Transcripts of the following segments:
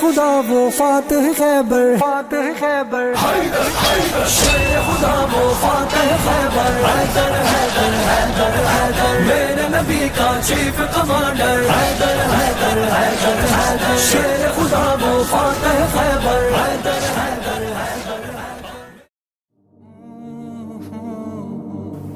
خدا وہ فاتح خیبر فاتح خیبر حیدر حیدر شیر خدا وہ فاتح خیبر حیدر حیدر حیدر حیدر میرے نبی کا چیف کمانڈر حیدر حیدر حیدر حیدر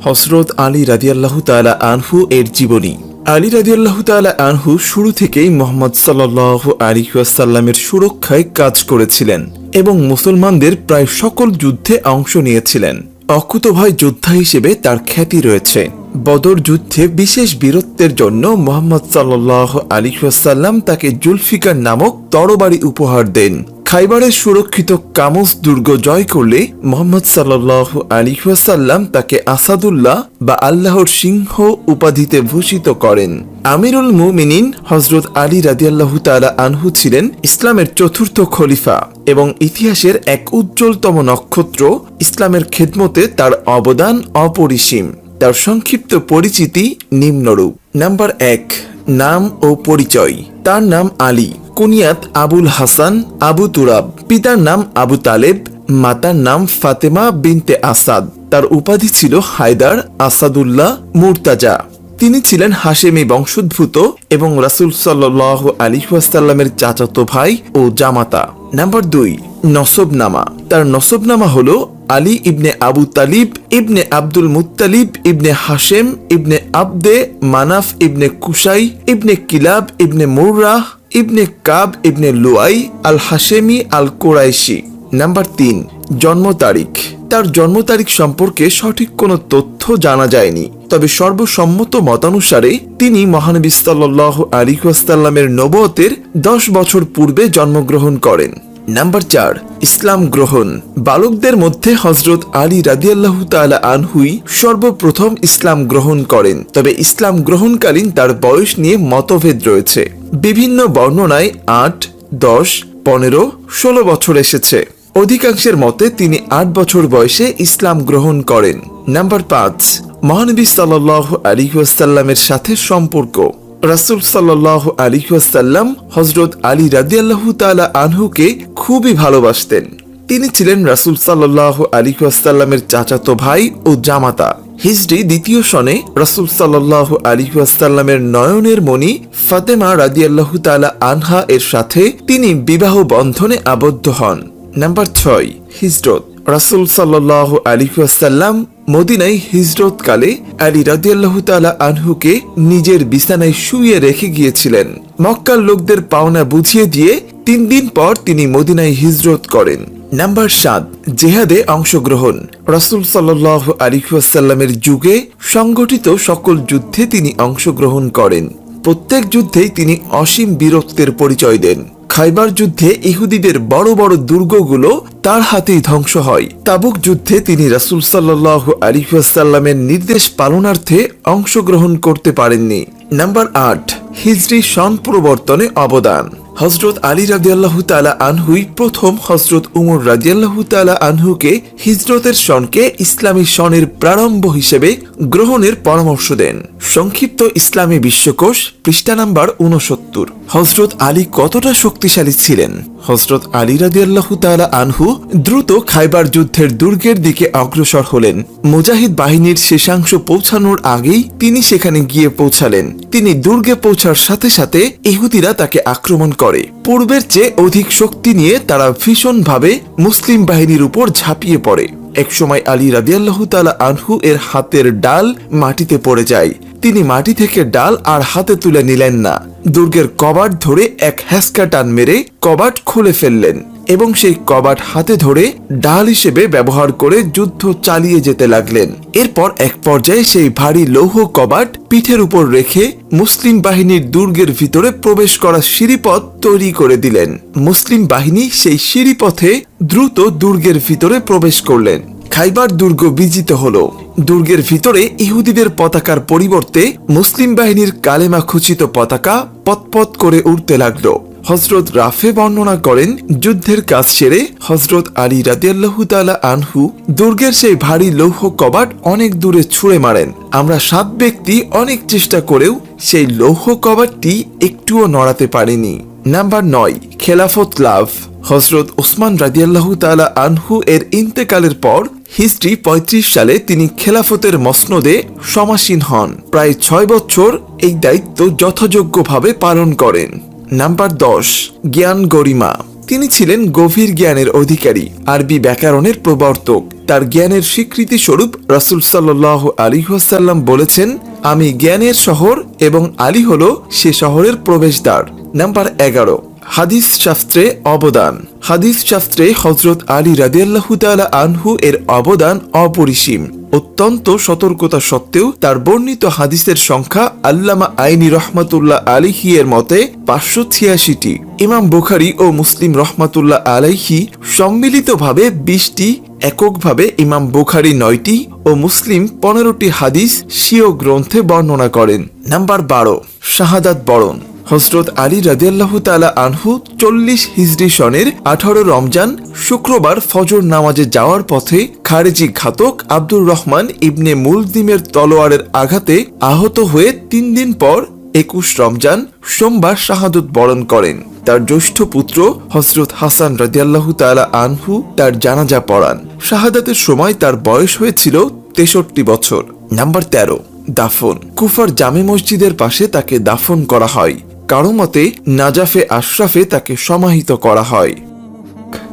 হসরত আলী রাদিয়াল্লাহু তাআলা আনহু এর জীবনী। আলী রাদিয়াল্লাহু তাআলা আনহু শুরু থেকেই মোহাম্মদ সাল্লাহ আলী ওয়াসাল্লামের সুরক্ষায় কাজ করেছিলেন এবং মুসলমানদের প্রায় সকল যুদ্ধে অংশ নিয়েছিলেন। অকুতভয় যোদ্ধা হিসেবে তার খ্যাতি রয়েছে। বদর যুদ্ধে বিশেষ বীরত্বের জন্য মোহাম্মদ সাল্লাহ আলী সাল্লাম তাকে জুলফিকার নামক তরবারি উপহার দেন। খাইবারের সুরক্ষিত কামুস দুর্গ জয় করলে মোহাম্মদ সাল্লাহ আলী ওয়াসাল্লাম তাকে আসাদুল্লাহ বা আল্লাহর সিংহ উপাধিতে ভূষিত করেন। আমিরুল মুমিনিন হজরত আলী রাদিয়াল্লাহু তাআলা আনহু ছিলেন ইসলামের চতুর্থ খলিফা এবং ইতিহাসের এক উজ্জ্বলতম নক্ষত্র, ইসলামের খেদমতে তার অবদান অপরিসীম। তার সংক্ষিপ্ত পরিচিতি নিম্নরূপ। নাম্বার এক, নাম ও পরিচয়। তার নাম আলী। কুনিয়াত আবুল হাসান, আবু তুরাব। পিতার নাম আবু তালেব, মাতার নাম ফাতেমা বিনতে আসাদ। তার উপাধি ছিল হায়দার আসাদুল্লাহ মুরতাজা। তিনি ছিলেন হাশেমি বংশোদ্ভূত এবং রাসুল সাল্লাহ আলী ওয়াসাল্লামের চাচাতো ভাই ও জামাতা। নাম্বার দুই, নসবনামা। তার নসবনামা হল আলী ইবনে আবু তালিব, ইবনে আব্দুল মুতালিব ইবনে হাশেম, ইবনে আবদে, মানাফ ইবনে কুসাই ইবনে কিলাব, ইবনে মুর্রাহ ইবনে কাব ইবনে লুয়াই আল হাসেমি আল কোরাইশি নাম্বার তিন, জন্ম তারিখ। তার জন্ম তারিখ সম্পর্কে সঠিক কোনো তথ্য জানা যায়নি। তবে সর্বসম্মত মতানুসারে তিনি মহানবী সাল্লাহ আলী ওয়াসাল্লামের নবতের দশ বছর পূর্বে জন্মগ্রহণ করেন। নাম্বার চার, ইসলাম গ্রহণ। বালকদের মধ্যে হজরত আলী রাদিয়াল্লাহু তাআলা আনহুই সর্বপ্রথম ইসলাম গ্রহণ করেন। তবে ইসলাম গ্রহণকালীন তার বয়স নিয়ে মতভেদ রয়েছে। বিভিন্ন বর্ণনায় আট, দশ, পনেরো, ষোলো বছর এসেছে। অধিকাংশের মতে তিনি আট বছর বয়সে ইসলাম গ্রহণ করেন। নাম্বার পাঁচ, মহানবী সাল্লাহ আলী ওয়াসাল্লামের সাথে সম্পর্ক। রাসুল সাল্লাহ আলী ওয়াসাল্লাম হজরত আলী রাদিয়াল্লাহু তাআলা আনহুকে খুবই ভালোবাসতেন। তিনি ছিলেন রাসুল সাল্লাহ আলী ওয়াসাল্লামের চাচাতো ভাই ও জামাতা। হিজরি দ্বিতীয় সনে রাসুল সাল্লাহ আলী ওয়াসাল্লামের নয়নের মণি ফাতেমা রাদিয়াল্লাহু তাআলা আনহা এর সাথে তিনি বিবাহ বন্ধনে আবদ্ধ হন। নাম্বার ছয়, হিজরত। রাসুল সাল্লাহ আলী ওয়াসাল্লাম মদিনায় হিজরতকালে আলী রাদিয়াল্লাহু তাআলা আনহুকে নিজের বিছানায় শুয়ে রেখে গিয়েছিলেন। মক্কার লোকদের পাওনা বুঝিয়ে দিয়ে তিন দিন পর তিনি মদিনায় হিজরত করেন। নাম্বার সাত, জেহাদে অংশগ্রহণ। রাসুল সাল্লাহ আলিহাসাল্লামের যুগে সংগঠিত সকল যুদ্ধে তিনি অংশগ্রহণ করেন। প্রত্যেক যুদ্ধেই তিনি অসীম বীরত্বের পরিচয় দেন। খাইবার যুদ্ধে ইহুদিদের বড় বড় দুর্গগুলো তার হাতেই ধ্বংস হয়। তাবুক যুদ্ধে তিনি রাসুল সাল্লাহ আলিহাসাল্লামের নির্দেশ পালনার্থে অংশগ্রহণ করতে পারেননি। নাম্বার আট, হিজরি সন প্রবর্তনে অবদান। হজরত আলী রাজিয়াল্লাহ তালা আনহুই প্রথম হজরত উমর রাজিয়াল্লাহ তালা আনহুকে হিজরতের সনকে ইসলামী সনের প্রারম্ভ হিসেবে গ্রহণের পরামর্শ দেন। সংক্ষিপ্ত ইসলামী বিশ্বকোষ পৃষ্ঠা নাম্বার উনসত্তর হজরত আলী কতটা শক্তিশালী ছিলেন? হজরত আলী রাদিয়াল্লাহু তালা আনহু দ্রুত খাইবার যুদ্ধের দুর্গের দিকে অগ্রসর হলেন। মুজাহিদ বাহিনীর শেষাংশ পৌঁছানোর আগেই তিনি সেখানে গিয়ে পৌঁছালেন। তিনি দুর্গে পৌঁছার সাথে সাথে ইহুদিরা তাকে আক্রমণ করে। পূর্বের চেয়ে অধিক শক্তি নিয়ে তারা ভীষণভাবে মুসলিম বাহিনীর উপর ঝাঁপিয়ে পড়ে। একসময় আলী রাদিয়াল্লাহু তালা আনহু এর হাতের ডাল মাটিতে পড়ে যায়। তিনি মাটি থেকে ডাল আর হাতে তুলে নিলেন না। দুর্গের কবাট ধরে এক হ্যাসকা টান মেরে কবাট খুলে ফেললেন। এবং সেই কবাট হাতে ধরে ডাল হিসেবে ব্যবহার করে যুদ্ধ চালিয়ে যেতে লাগলেন। এরপর এক পর্যায়ে সেই ভারী লৌহ কবাট পিঠের উপর রেখে মুসলিম বাহিনীর দুর্গের ভিতরে প্রবেশ করা সিঁড়িপথ তৈরি করে দিলেন। মুসলিম বাহিনী সেই সিঁড়িপথে দ্রুত দুর্গের ভিতরে প্রবেশ করলেন। খাইবার দুর্গ বিজিত হলো। দুর্গের ভিতরে ইহুদিদের পতাকার পরিবর্তে মুসলিম বাহিনীর কালেমা খচিত পতাকা পতপত করে উঠতে লাগল। হজরত রাফে বর্ণনা করেন, যুদ্ধের কাজ সেরে হজরত আলী রাদিয়াল্লাহু তাআলা আনহু দুর্গের সেই ভারী লৌহ কবাট অনেক দূরে ছুঁড়ে মারেন। আমরা সাত ব্যক্তি অনেক চেষ্টা করেও সেই লৌহ কবাটটি একটুও নড়াতে পারিনি। নাম্বার নয়, খেলাফত লাভ। হজরত ওসমান রাদিয়াল্লাহু তাআলা আনহু এর ইন্তেকালের পর হিস্ট্রি ৩৫ সালে তিনি খেলাফতের মসনদে সমাসীন হন। প্রায় ছয় বছর এই দায়িত্ব যথাযোগ্যভাবে পালন করেন। নাম্বার দশ, জ্ঞান গরিমা। তিনি ছিলেন গভীর জ্ঞানের অধিকারী, আরবি ব্যাকরণের প্রবর্তক। তার জ্ঞানের স্বীকৃতি স্বরূপ রাসুল সাল্লাহ আলিহাসাল্লাম বলেছেন, আমি জ্ঞানের শহর এবং আলী হল সে শহরের প্রবেশদ্বার। নাম্বার এগারো, হাদিস শাস্ত্রে অবদান। হাদিস শাস্ত্রে হজরত আলী রাদিয়াল্লাহু তাআলা আনহু এর অবদান অপরিসীম। অত্যন্ত সতর্কতা সত্ত্বেও তার বর্ণিত হাদিসের সংখ্যা আল্লামা আইনি রহমাতুল্লাহ আলিহি এর মতে পাঁচশো ছিয়াশিটি। ইমাম বুখারি ও মুসলিম রহমাতুল্লাহ আলাইহি সম্মিলিতভাবে বিশটি, এককভাবে ইমাম বুখারি নয়টি ও মুসলিম পনেরোটি হাদিস স্বীয় গ্রন্থে বর্ণনা করেন। নাম্বার বারো, শাহাদাত বরণ। হজরত আলী রাদিয়াল্লাহু তাআলা আনহু চল্লিশ হিজরি সনের আঠারো রমজান শুক্রবার ফজর নামাজে যাওয়ার পথে খারেজি ঘাতক আব্দুর রহমান ইবনে মুলদিমের তলোয়ারের আঘাতে আহত হয়ে তিন দিন পর একুশ রমজান সোমবার শাহাদত বরণ করেন। তার জ্যৈষ্ঠ পুত্র হজরত হাসান রাদিয়াল্লাহু তাআলা আনহু তার জানাজা পড়ান। শাহাদাতের সময় তার বয়স হয়েছিল তেষট্টি বছর। নাম্বার তেরো, দাফন। কুফার জামে মসজিদের পাশে তাকে দাফন করা হয়। কারও মতে নাজাফে আশরাফে তাকে সমাহিত করা হয়।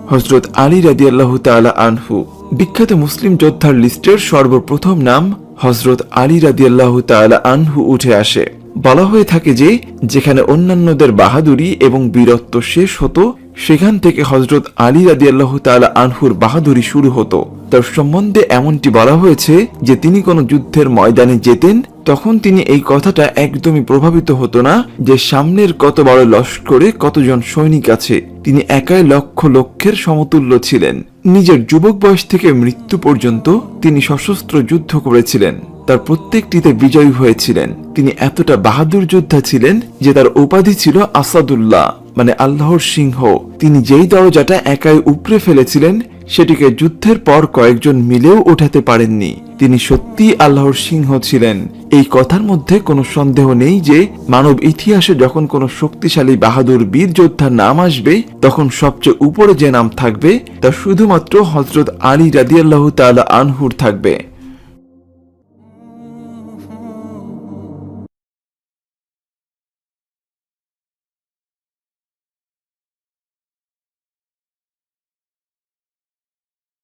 হজরত আলী রাদিয়াল্লাহু তাআলা আনহু, বিখ্যাত মুসলিম যোদ্ধার লিস্টের সর্বপ্রথম নাম হজরত আলী রাদিয়াল্লাহু তাআলা আনহু উঠে আসে। বলা হয়ে থাকে যে, যেখানে অন্যান্যদের বাহাদুরি এবং বীরত্ব শেষ হতো, সেখান থেকে হজরত আলী রাদিয়াল্লাহু তাআলা আনহুর বাহাদুরি শুরু হতো। তার সম্বন্ধে এমনটি বলা হয়েছে যে, তিনি কোনো যুদ্ধের ময়দানে যেতেন তখন তিনি এই কথাটা একদমই প্রভাবিত হতো না যে সামনের কত বড় লস্করে কতজন সৈনিক আছে। তিনি একাই লক্ষ লক্ষের সমতুল্য ছিলেন। নিজের যুবক বয়স থেকে মৃত্যু পর্যন্ত তিনি সশস্ত্র যুদ্ধ করেছিলেন। তার প্রত্যেকটিতে বিজয়ী হয়েছিলেন। তিনি এতটা বাহাদুর যোদ্ধা ছিলেন যে তার উপাধি ছিল আসাদুল্লাহ মানে আল্লাহর সিংহ। তিনি যেই দরজাটা একাই উপড়ে ফেলেছিলেন সেটিকে যুদ্ধের পর কয়েকজন মিলেও ওঠাতে পারেননি। তিনি সত্যি আল্লাহর সিংহ ছিলেন। এই কথার মধ্যে কোনো সন্দেহ নেই যে, মানব ইতিহাসে যখন কোনো শক্তিশালী বাহাদুর বীর যোদ্ধার নাম আসবে, তখন সবচেয়ে উপরে যে নাম থাকবে, তা শুধুমাত্র হজরত আলী রাদিয়াল্লাহ তাআলা আনহুর থাকবে।